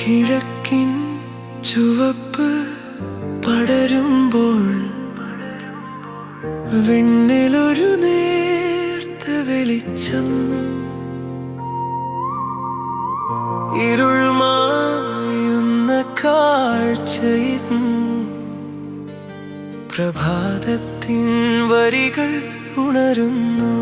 കിഴക്കിൻ ചുവപ്പ് പടരുമ്പോൾ വിണ്ണിലൊരു നേർത്ത വെളിച്ചം. ഇരുൾ മായുന്ന കാഴ്ചയിൽ പ്രഭാതത്തിൻ വരികൾ ഉണരുന്നു.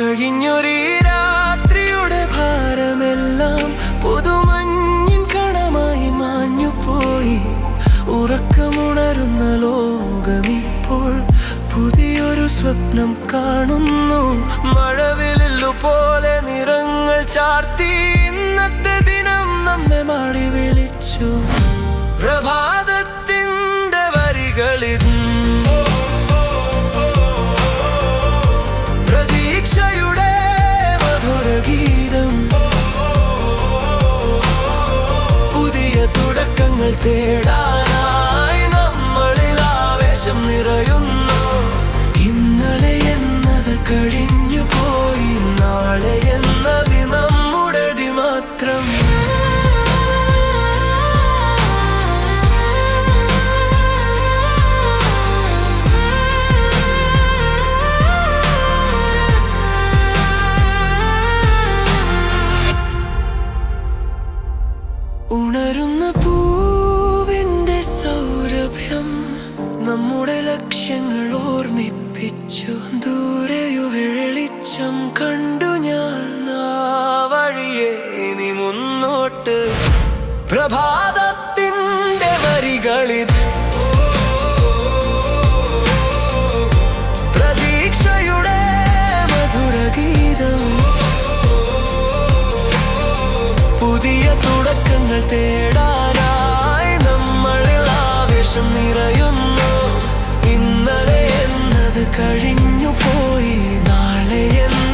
കഴിഞ്ഞൊരു രാത്രിയുടെ ഭാരമെല്ലാം പുതുമഞ്ഞിൻ കണമായി മാഞ്ഞുപോയി. ഉറക്കമുണരുന്ന ലോകമിപ്പോൾ പുതിയൊരു സ്വപ്നം കാണുന്നു. മഴവിലു പോലെ നിറങ്ങൾ ചാർത്തി ഇന്നത്തെ ദിനം നമ്മെ മാടി വിളിച്ചു. തേടാനായി നമ്മളിൽ ആവേശം നിറയുന്നു. ഇന്നലെ എന്നത് കഴിഞ്ഞു പോയി നാളെ എന്നത് നമ്മുടെ മാത്രം. ഉണരുന്ന പൂവിന്റെ നമ്മുടെ ലക്ഷ്യങ്ങൾ ഓർമ്മിപ്പിച്ചു. ദൂരെയു വെളിച്ചം കണ്ടു ഞാൻ. ആ വഴിയെ ഇനി മുന്നോട്ട്. പ്രഭാതത്തിന്റെ വരികളിൽ. തുടക്കങ്ങൾ തേടാനായി നമ്മളിൽ ആവേശം നിറയുന്നു. ഇന്നലെ എന്നത് കഴിഞ്ഞു പോയി നാളെ മാത്രം